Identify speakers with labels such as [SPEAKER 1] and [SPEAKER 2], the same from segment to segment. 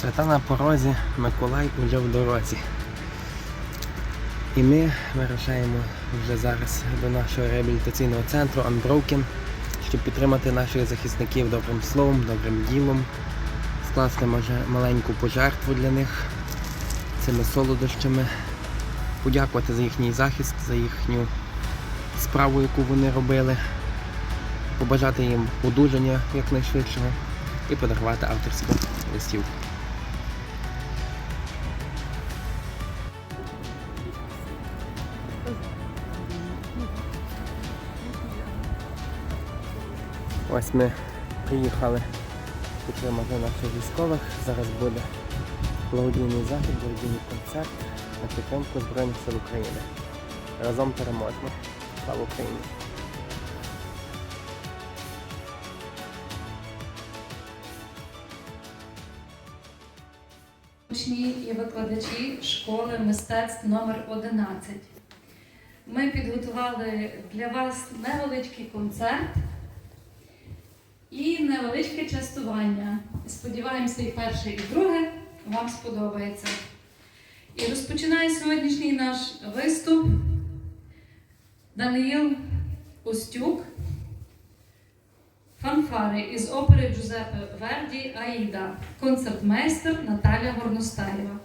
[SPEAKER 1] Свята на порозі, Миколай уже в дорозі. І ми вирушаємо вже зараз до нашого реабілітаційного центру Unbroken, щоб підтримати наших захисників добрим словом, добрим ділом, скласти може маленьку пожертву для них цими солодощами, подякувати за їхній захист, за їхню справу, яку вони робили, побажати їм одужання якнайшвидшого і подарувати авторську листівку. Ось ми приїхали підтримати наших військових. Зараз буде благодійний захід, благодійний концерт на підтримку Збройних сил України. Разом переможемо. Слава Україні!
[SPEAKER 2] Учні і викладачі школи мистецтв номер 11. Ми підготували для вас невеличкий концерт і невеличке частування. Сподіваємося, і перше, і друге вам сподобається. І розпочинає сьогоднішній наш виступ Даниїл Остюк. Фанфари із опери Джузеппе Верді Аїда. Концертмейстер Наталя Горностаєва.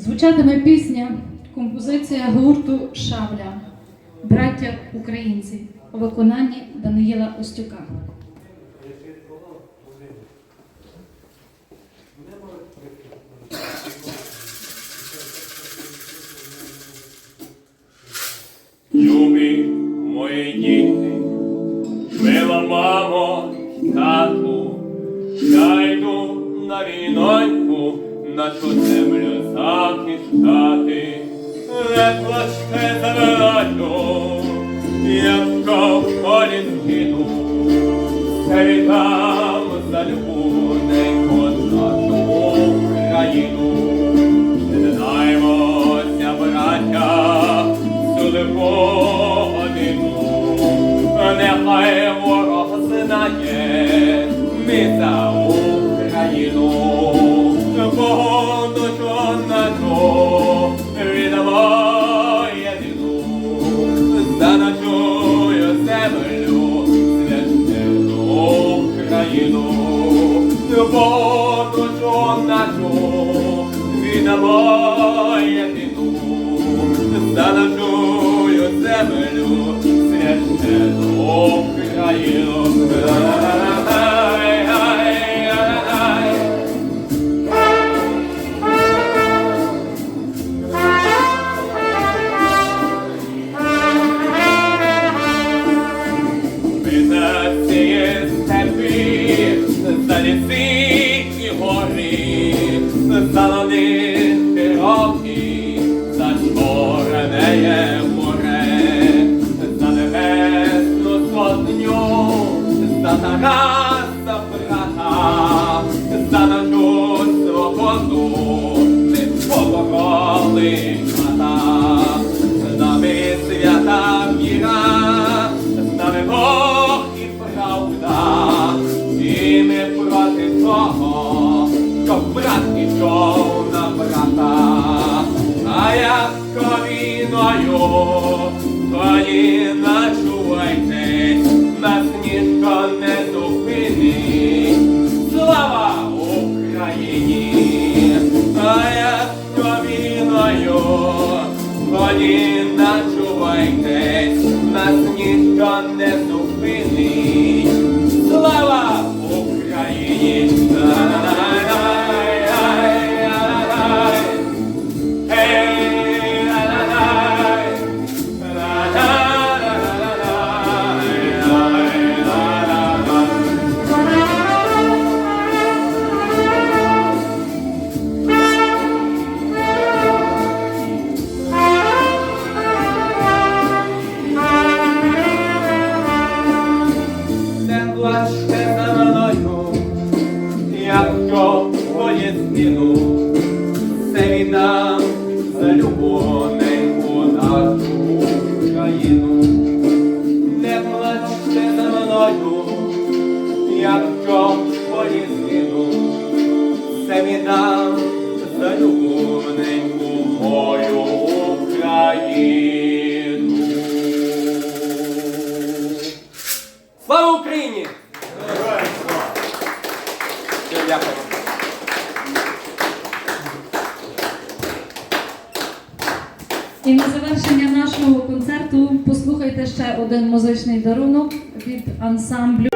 [SPEAKER 2] Звучатиме пісня, композиція гурту Шабля, браття українці у виконанні Даниїла Остюка.
[SPEAKER 3] Любі мої діти, мила мамо, тату, я йду на війноньку, нашу землю захищати, не плачте за братю, якщо в полі згину, все там за любоньку нашу Україну. Знаймося, браття, всюди подину, нехай ворог знає, ми за воду нашу віддамо єдину, за нашою землю священну Україну. Ковіною, якщо твоє зміну, все віддам за любоненьку нашу країну. Не плачте за мною, якщо твоє зміну, все віддам за любоненьку мою Україну. Слава Україні! Дякую.
[SPEAKER 2] І на завершення нашого концерту послухайте ще один музичний дарунок від ансамблю.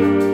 [SPEAKER 2] Bye.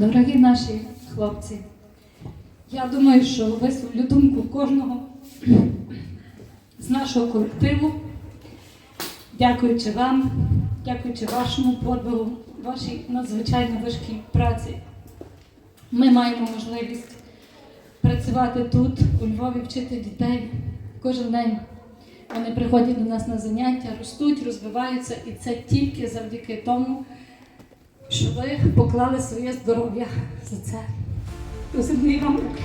[SPEAKER 2] Дорогі наші хлопці, я думаю, що висловлю думку кожного з нашого колективу, дякуючи вам, дякуючи вашому подвигу, вашій надзвичайно важкій праці. Ми маємо можливість працювати тут, у Львові, вчити дітей кожен день. Вони приходять до нас на заняття, ростуть, розвиваються, і це тільки завдяки тому, що ви поклали своє здоров'я за це. До землі вам руки.